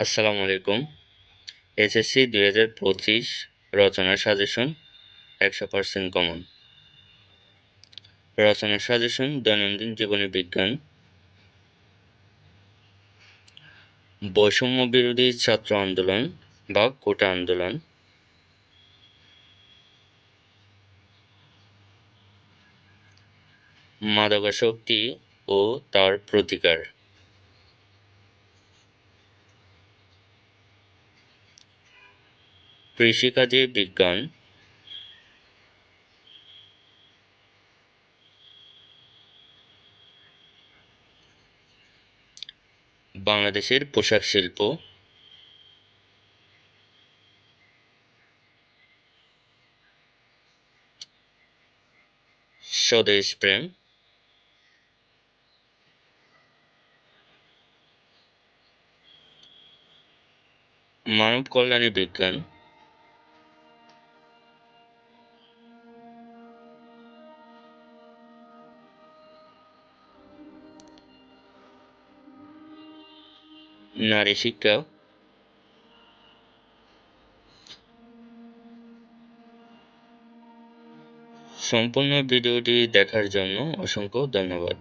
আসসালামু আলাইকুম। এসএসসি দুই হাজার পঁচিশ রচনা সাজেশন একশো পার্সেন্ট কমন। রচনা সাজেশন দৈনন্দিন জীবনী বিজ্ঞান। বৈষম্য বিরোধী ছাত্র আন্দোলন বা কোটা আন্দোলন। মাদকাসক্তি ও তার প্রতিকার। কৃষিকাজে বিজ্ঞান। বাংলাদেশের পোশাক শিল্প। স্বদেশ প্রেম। মানব কল্যাণী বিজ্ঞান। নারী শিক্ষা। সম্পূর্ণ ভিডিওটি দেখার জন্য অসংখ্য ধন্যবাদ।